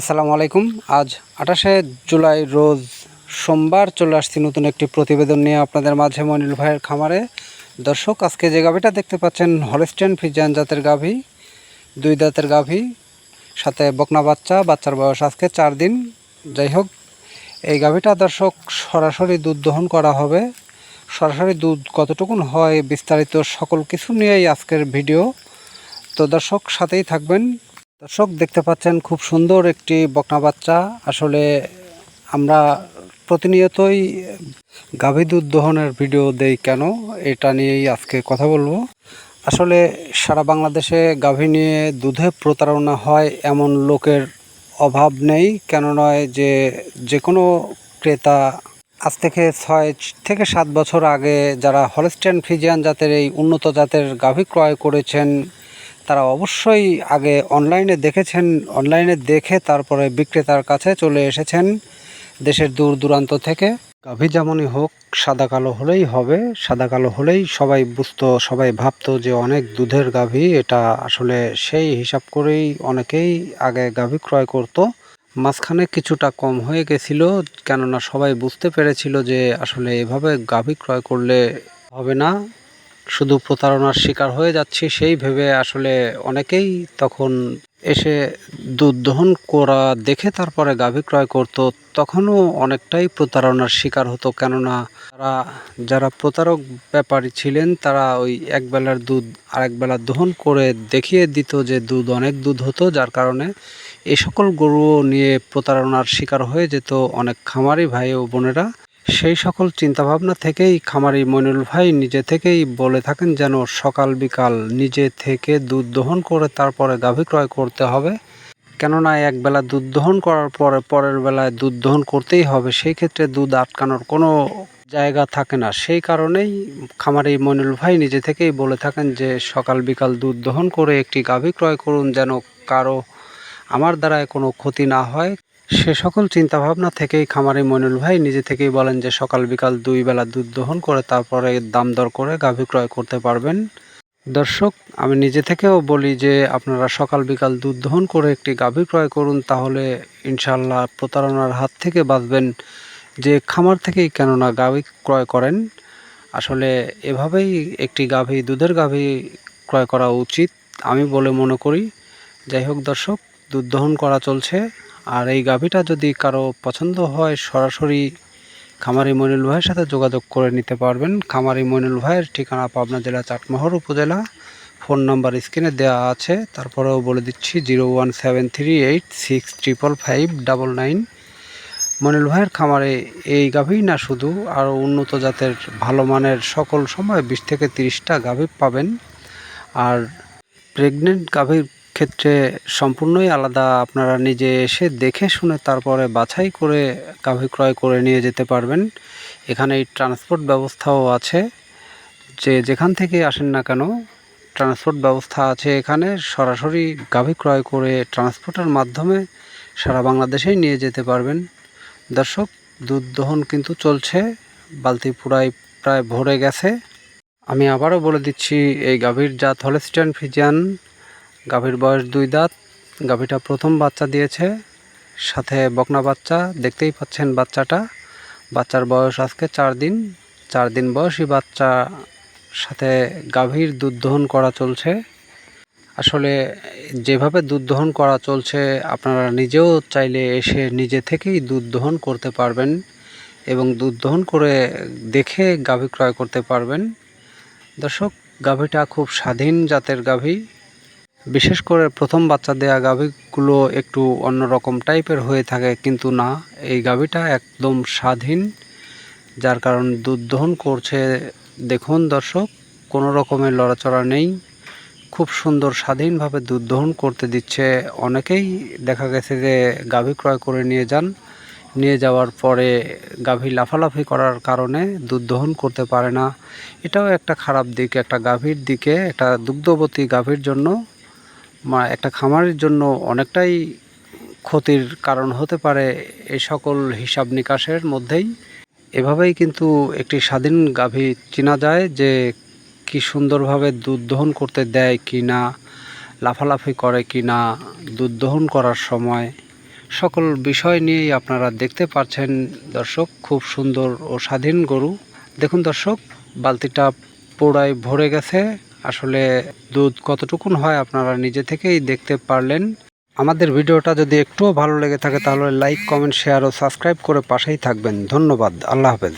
আসসালামু আলাইকুম। আজ আঠাশে জুলাই রোজ সোমবার চলে আসছি নতুন একটি প্রতিবেদন নিয়ে আপনাদের মাঝে মনিল ভাইয়ের খামারে। দর্শক, আজকে যে গাভীটা দেখতে পাচ্ছেন, হলস্টেন ফিজিয়ান জাতের গাভী, দুই দাঁতের গাভী, সাথে বকনা বাচ্চা, বাচ্চার বয়স আজকে চার দিন। যাই হোক, এই গাভীটা দর্শক, সরাসরি দুধ দহন করা হবে। সরাসরি দুধ কতটুকুন হয়, বিস্তারিত সকল কিছু নিয়েই আজকের ভিডিও। তো দর্শক, সাথেই থাকবেন। দর্শক, দেখতে পাচ্ছেন খুব সুন্দর একটি বকনা বাচ্চা। আসলে আমরা প্রতিনিয়তই গাভী দুধ দহনের ভিডিও দেই কেন, এটা নিয়েই আজকে কথা বলব। আসলে সারা বাংলাদেশে গাভী নিয়ে দুধে প্রতারণা হয় এমন লোকের অভাব নেই, কেন নয় যে যে কোনো ক্রেতা আজ থেকে ছয় থেকে সাত বছর আগে যারা হলস্টেন ফিজিয়ান জাতের এই উন্নত জাতের গাভী ক্রয় করেছেন তারা অবশ্যই আগে অনলাইনে দেখেছেন অনলাইনে দেখে তারপরে বিক্রেতার কাছে চলে এসেছেন দেশের দূর দূরান্ত থেকে। গাভী যেমনই হোক, সাদা কালো হলেই হবে, সাদা কালো হলেই সবাই বুঝতো, সবাই ভাবতো যে অনেক দুধের গাভী, এটা আসলে সেই হিসাব করেই অনেকেই আগে গাভী ক্রয় করতো। মাঝখানে কিছুটা কম হয়ে গেছিল, কেননা সবাই বুঝতে পেরেছিল যে আসলে এভাবে গাভী ক্রয় করলে হবে না। শুধু প্রতারণার শিকার হয়ে যাচ্ছি, সেই ভেবে আসলে অনেকেই তখন এসে দুধ দহন করা দেখে তারপরে গাভী ক্রয় করতো। তখনও অনেকটাই প্রতারণার শিকার হতো, কেননা তারা, যারা প্রতারক ব্যাপারী ছিলেন, তারা ওই এক বেলার দুধ আরেক বেলা দহন করে দেখিয়ে দিত যে দুধ অনেক দুধ হতো, যার কারণে এ সকল গরুও নিয়ে প্রতারণার শিকার হয়ে যেত অনেক খামারি ভাই ও বোনেরা। সেই সকল চিন্তাভাবনা থেকেই খামারি মইনুল ভাই নিজে থেকেই বলে থাকেন যেন সকাল বিকাল নিজে থেকে দুধ দহন করে তারপরে গাভী ক্রয় করতে হবে। কেননা একবেলা দুধ দহন করার পরে পরের বেলায় দুধ দহন করতেই হবে, সেই ক্ষেত্রে দুধ আটকানোর কোনো জায়গা থাকে না। সেই কারণেই খামারি মইনুল ভাই নিজে থেকেই বলে থাকেন যে, সকাল বিকাল দুধ দহন করে একটি গাভী ক্রয় করুন যেন কারও আমার দ্বারায় কোনো ক্ষতি না হয়। সে সকল চিন্তাভাবনা থেকেই খামারি মনুল ভাই নিজে থেকেই বলেন যে সকাল বিকাল দুই বেলা দুধ দহন করে তারপরে দাম দর করে গাভী ক্রয় করতে পারবেন। দর্শক, আমি নিজে থেকেও বলি যে আপনারা সকাল বিকাল দুধ দহন করে একটি গাভী ক্রয় করুন, তাহলে ইনশাল্লাহ প্রতারণার হাত থেকে বাঁচবেন যে খামার থেকেই কেননা গাভী ক্রয় করেন। আসলে এভাবেই একটি গাভী, দুধের গাভী ক্রয় করা উচিত, আমি বলে মনে করি। যাই হোক দর্শক, দুধ দহন করা চলছে। আর এই গাভীটা যদি কারও পছন্দ হয়, সরাসরি খামারি মইনুল ভাইয়ের সাথে যোগাযোগ করে নিতে পারবেন। খামারি মইনুল ভাইয়ের ঠিকানা পাবনা জেলা চাটমোহর উপজেলা। ফোন নাম্বার স্ক্রিনে দেওয়া আছে। তারপরেও বলে দিচ্ছি, zero one seven three eight six triple five double nine. Monil ভাইয়ের খামারে এই গাভী না শুধু, আরও উন্নত জাতের ভালো মানের সকল সময় বিশ থেকে তিরিশটা গাভী পাবেন। আর প্রেগনেন্ট গাভীর ক্ষেত্রে সম্পূর্ণই আলাদা। আপনারা নিজে এসে দেখে শুনে তারপরে বাছাই করে গাভী ক্রয় করে নিয়ে যেতে পারবেন। এখানে এই ট্রান্সপোর্ট ব্যবস্থাও আছে। যে যেখান থেকে আসেন না কেন, ট্রান্সপোর্ট ব্যবস্থা আছে এখানে। সরাসরি গাভী ক্রয় করে ট্রান্সপোর্টের মাধ্যমে সারা বাংলাদেশেই নিয়ে যেতে পারবেন। দর্শক, দুধ দহন কিন্তু চলছে। বালতি পুরাই প্রায় ভরে গেছে। আমি আবারও বলে দিচ্ছি, এই গাভীর জাত হলেস্টিয়ান ফিজিয়ান। গাভীর বয়স দুই দাঁত। গাভীটা প্রথম বাচ্চা দিয়েছে, সাথে বকনা বাচ্চা। দেখতেই পাচ্ছেন বাচ্চাটা। বাচ্চার বয়স আজকে চার দিন। চার দিন বয়সী বাচ্চা, সাথে গাভীর দুধ দহন করা চলছে। আসলে যেভাবে দুধ দহন করা চলছে, আপনারা নিজেও চাইলে এসে নিজে থেকেই দুধ দহন করতে পারবেন এবং দুধ দহন করে দেখে গাভী ক্রয় করতে পারবেন। দর্শক, গাভীটা খুব স্বাধীন জাতের গাভী। বিশেষ করে প্রথম বাচ্চা দেয়া গাভীগুলো একটু অন্যরকম টাইপের হয়ে থাকে, কিন্তু না, এই গাভীটা একদম স্বাধীন, যার কারণ দুধ দহন করছে। দেখুন দর্শক, কোনো রকমের লড়াচড়া নেই। খুব সুন্দর স্বাধীনভাবে দুধ দহন করতে দিচ্ছে। অনেকেই দেখা গেছে যে গাভী ক্রয় করে নিয়ে যান। নিয়ে যাওয়ার পরে গাভী লাফালাফি করার কারণে দুধ দহন করতে পারে না। এটাও একটা খারাপ দিক, একটা গাভীর দিকে, একটা দুগ্ধবতী গাভীর জন্য একটা খামারের জন্য অনেকটাই ক্ষতির কারণ হতে পারে এই সকল হিসাব নিকাশের মধ্যেই। এভাবেই কিন্তু একটি স্বাধীন গাভী চেনা যায় যে কি সুন্দরভাবে দুধ দহন করতে দেয় কি না, লাফালাফি করে কি না, দুধ দহন করার সময়। সকল বিষয় নিয়েই আপনারা দেখতে পাচ্ছেন দর্শক, খুব সুন্দর ও স্বাধীন গরু। দেখুন দর্শক, বালতিটা পোড়ায় ভরে গেছে। আসলে দুধ কতটুকুন হয় আপনারা নিজে থেকেই দেখতে পারলেন। আমাদের ভিডিওটা যদি একটুও ভালো লেগে থাকে তাহলে লাইক, কমেন্ট, শেয়ার ও সাবস্ক্রাইব করে পাশেই থাকবেন। ধন্যবাদ। আল্লাহ হাফেজ।